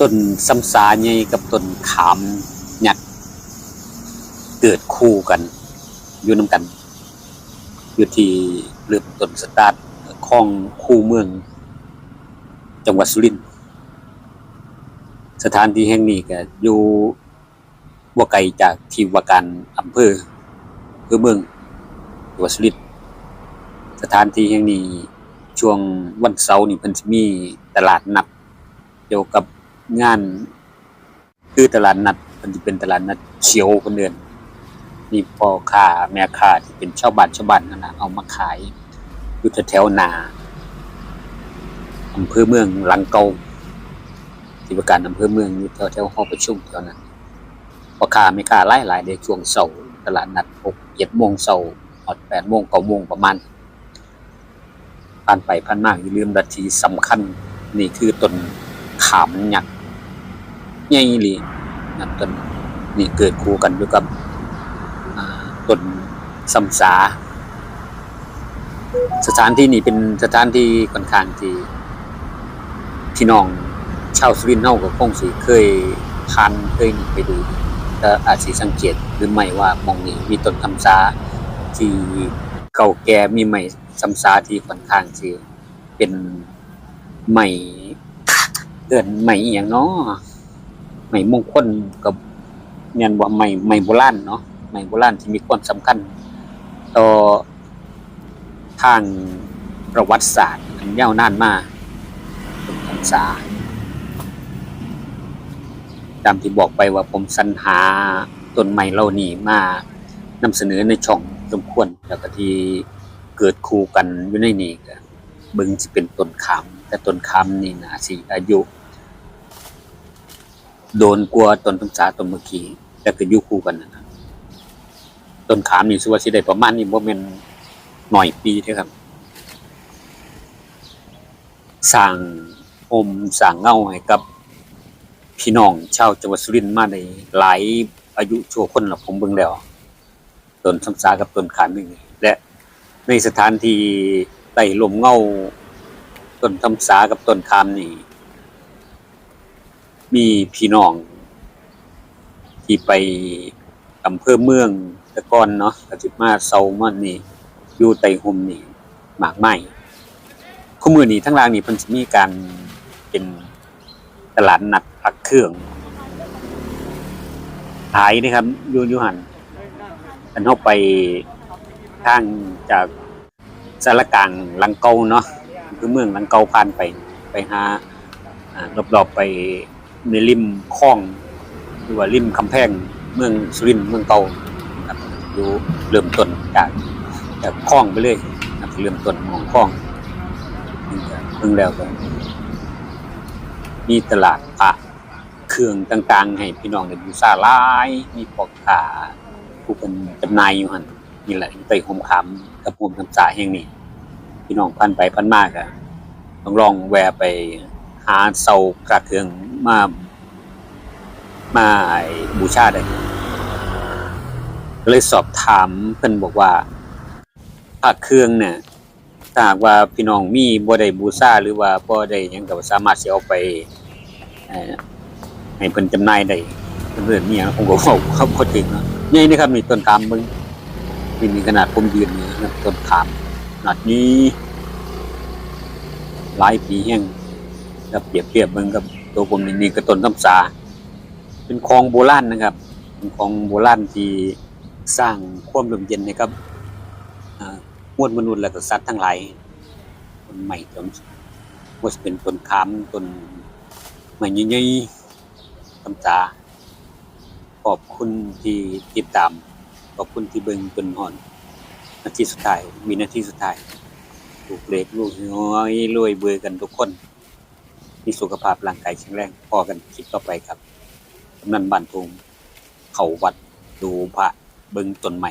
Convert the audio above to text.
ต้นซ้ำสาใหญ่กับต้นขามหยักเกิดคู่กัน อยู่นํกัน อยู่ที่เริ่มต้นสตาร์ทของคู่เมือง จังหวัดสุรินทร์สถานที่แห่งนี้ก็อยู่บ่ไกลจากที่ว่าการอำเภออำเภอเมืองจังหวัดสุรินทร์สถานที่แห่งนี้ช่วงวันเสาร์นี่เพิ่นสิมีตลาดนัดเกี่ยวกับ งาน คือตลาดนัดมันจะเป็นตลาดนัดเขียวคนเดินมีพ่อค้าแม่ค้าที่เป็นชาวบ้านชาวบ้านนั่นนะเอามาขายอยู่แถวๆนาอำเภอเมืองหลังเกาที่ว่าการอำเภอเมืองอยู่แถวๆหอประชุมแถวนั้นพ่อค้าแม่ค้าหลายในช่วงเช้าตลาดนัด6 7โมงเช้าฮอด8โมง9โมงประมาณผ่านไปผ่านมาอย่าลืมนาทีสำคัญ นี่คือต้นขามยักษ์ ใหญ่หลีนะต้นนี่เกิดคู่กันอยู่กับต้นสัมสา สถานที่นี่เป็นสถานที่ค่อนข้างที่พี่น้องชาวสุรินทร์เฮาก็คงสิเคยผ่านเคยไปดูก็อาจสิสังเกตหรือไม่ว่ามองนี้มีต้นคำสาที่เก่าแก่มีไม้สำสาที่ค่อนข้างที่เป็นไม้เอิ้นไม้อีหยังเนาะ ไม้มงคลกับแม่นบ่าไม้ไม้โบราณเนาะไม้โบราณที่มีความสำคัญ ต่อทางประวัติศาสตร์อันยาวนานมาเป็นพรรษาตามที่บอกไปว่าผมสรรหาต้นไม้เหล่านี้มานำเสนอในช่องสมควรแล้วก็ที่เกิดคู่กันอยู่ในนี้ก็บิ่งสิเป็นต้นขาม แต่ต้นขามนี่นะสิอายุ โดนกว่าต้นพรรษาต้นเมื่อกี้แต่ก็อยู่คู่กันนะต้นขามนี่สิว่าสิได้ประมาณนี้บ่แม่นหน่อยปีเด้ครับสร้างอมสร้างเงาให้กับ พี่น้องชาวจังหวัดสุรินทร์มาได้หลายอายุชั่วคนละผมเบิ่งแล้วต้นสำสากับต้นขามนี่และในสถานที่ใต้ลมเงาต้นสำสากับต้นขามนี่ มีพี่น้อง ที่ไปอำเภอเมืองตะกอนเนาะก็สิมาเซามันนี่อยู่ใต้ห่มนี่หมากไม้คู่มือนี้ทั้งรางนี่เพิ่นสิมีการเป็นตลาดนัดพักเครื่องขายนี่ครับยูยูหันอันเฮาไปทางจากสารกลางลังเกาเนาะคือเมืองลังเกาผ่านไปไปหาอ่ารอบๆไป ในริมคลอง หรือว่าริมคำแพงเมืองสุรินทร์เมืองเก่าครับอยู่เริ่มต้นจากจากคลองไปเลยครับเริ่มต้นของคลองเพิ่งแล้วก็มีตลาดพระเครื่องต่าง ๆ ให้พี่น้องได้บูชาหลาย มีพ่อค้าผู้เป็นจำหน่ายอยู่หั่นนี่แหละอยู่ใต้ห่มขามกับห่มน้ำสาแห่งนี้ พี่น้องพันไปพันมากอะต้องลองแวะไป หาเสาพระเครื่องมา มาบูชาได้เลยสอบถามเพิ่นบอกว่าพระเครื่องเนี่ยถ้าหากว่าพี่น้องมีบ่ได้บูชาหรือว่าบ่ได้หยังก็สามารถสิเอาไปให้เพิ่นจำหน่ายได้เพิ่นเรื่องนี้หยังผมก็เว้าเขาบ่ถึงเนาะใหญ่นะครับนี่ต้นขามเบิ่งนี่มีขนาดผมยืนนี่นะครับต้นขามขนาดนี้หลายปีแฮง ถ้าเปรียบเทียบเบิ่งกับตัวผมนี่ก็ต้นซ้ำสา เป็นคลองโบราณนะครับ เป็นคลองโบราณที่สร้างความลมเย็นให้กับมวลมนุษย์และก็สัตว์ทั้งหลายต้นใหม่ต้นว่าจะเป็นต้นขามต้นไม้ใหญ่ๆตำตาขอบคุณที่ติดตาม ขอบคุณที่เบิ่งจนหอนนาทีสุดท้าย มีนาทีสุดท้ายลูกเล็กลูกน้อยรวยเบื่อกันทุกคน มีสุขภาพร่างกายแข็งแรงพอกันคิดต่อไปครับกำนันบ้านทุงเขาวัดดูพระเบิงต้นใหม่